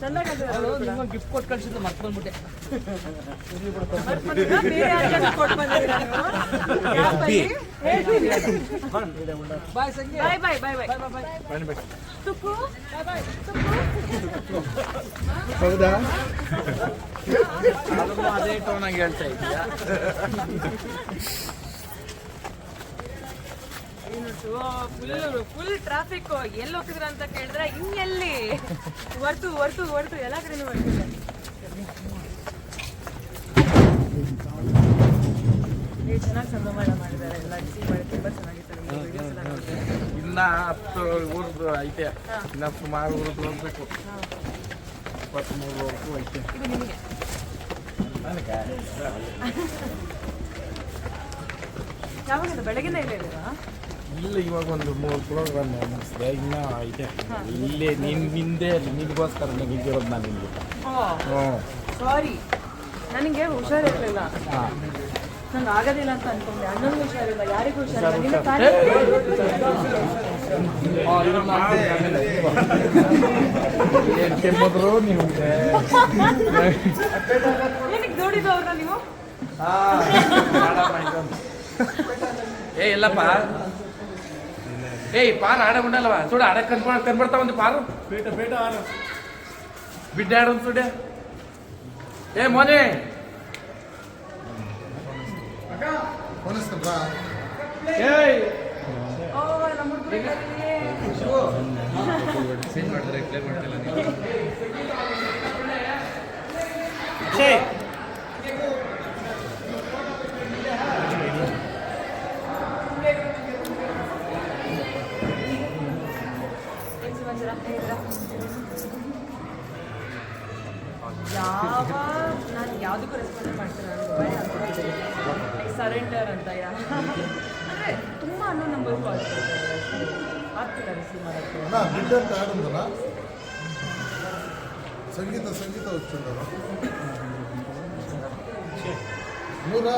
ಚೆನ್ನಾಗಿ ಗಿಫ್ಟ್ ಕೊಟ್ಟು ಕಳ್ಸಿದ್ದು ಮತ್ತೆ ಬಂದ್ಬಿಟ್ಟೆ. ಬಾಯ್ ಸಂಗಿ ಬಾಯ್ ಬಾಯ್ ಬಾಯ್ ಬಾಯ್ ತುಕ್ಕು ಬಾಯ್ ಬಾಯ್ ತುಕ್ಕು ಹೌದಾ? ಅದೇ ಟೋನ್ ಆಗಿ ಹೇಳ್ತಾ ಇದೀಯಾ ಫುಲ್ ಫುಲ್ ಟ್ರಾಫಿಕ್ ಎಲ್ಲಿ ಹೋಗ್ತಿದ್ರ ಅಂತ ಕೇಳಿದ್ರೆ ಇನ್ನೆಲ್ಲಿ ಹೊರ್ತು ಹೊರ್ತು ಹೊರ್ತು. ಎಲ್ಲ ಕಡೆನೂ ಬರ್ತಿದೆ ಏ ಚೆನ್ನಾಗಿ ಸಂಭ್ರಮ ಮಾಡಿದ್ದಾರೆ ಎಲ್ಲ. ಸಿ ಮಾಡಿ ತುಂಬಾ ಚೆನ್ನಾಗಿತ್ತು. ಇನ್ನ ಹತ್ತು ಊರ್ದು ಐತೆ. ಇನ್ನ ಸುಮಾರು ಊರ್ದು ಹೋಗ್ಬೇಕು. ಇಪ್ಪತ್ಮೂರವರೆಗೂ ಐತೆ. ಇದು ನಿಮಗೆ. ಯಾವಾಗಿಂದ ಬೆಳಗಿನ ಇಲ್ಲೇ ಇದ್ದೀರಾ? ಇಲ್ಲ ಇವಾಗ ಒಂದು ಮೂರು ಪ್ರೋಗ್ರಾಮ್ ಮುಗಿಸಿದೆ ಇನ್ನ ಇದೆ. ಇಲ್ಲೇ ನಿನ್ ಹಿಂದೆ ನಿನ್ಗೋಸ್ಕರ ನಿಂತಿರೋದು ನಾನು ನಿಮಗೆ. ಹ್ಞೂ ಸಾರಿ ನನಗೆ ಹುಷಾರ್ ಹಾಂ. ನಂಗೆ ಆಗೋದಿಲ್ಲ ಅಂತ ಅನ್ಕೊಂಡೆ. ಅಣ್ಣನಿಗೂ ಹುಷಾರಿಲ್ಲ ಯಾರಿಗೂ ಹುಷಾರಿಲ್ಲ. ನಿನ್ನ ತಾನೇ ಏನು ಕೆಮ್ಮದ್ರು ನಿಮ್ಗೆ ನಿನಗೆ ನೋಡಿದ್ದು ಅವ್ರನ್ನ ನೀವು? ಏ ಇಲ್ಲಪ್ಪ. ಏಯ್ ಪಾರ್ ಆಡ ಉಂಡಲ್ವಾ చూడ ఆడ కనపడ కనపడతా ఉంది పారు బిడ్డ ఆడ ఉంది చూడే ఏ మోనే ಏಯ್ ಓ ನಮ್ಮ ಹುಡುಗರಿಗೆ ಏನ್ ಯಾವ ನಾನು ಯಾವುದಕ್ಕೂ ರೆಸ್ಪಾನ್ಸ್ ಮಾಡ್ತೀನಿ ನಾನು ಸರೆಂಡರ್ ಅಂತ ಯಾ ಅಂದರೆ ತುಂಬ ಅನ್ನೋ ನಂಬರ್ ಕಾಲ್ ಮಾಡ್ತಾರೆ ಆಗ್ತಿಲ್ಲ ರಿಸೀವ್ ಮಾಡೋಕ್ಕೆ ಅಣ್ಣ ಬಿಡ್ಡ ಅಂತ ಆಡುಂದಲ್ಲ ಸಂಗೀತ ಸಂಗೀತ వచ్చిందా నూరా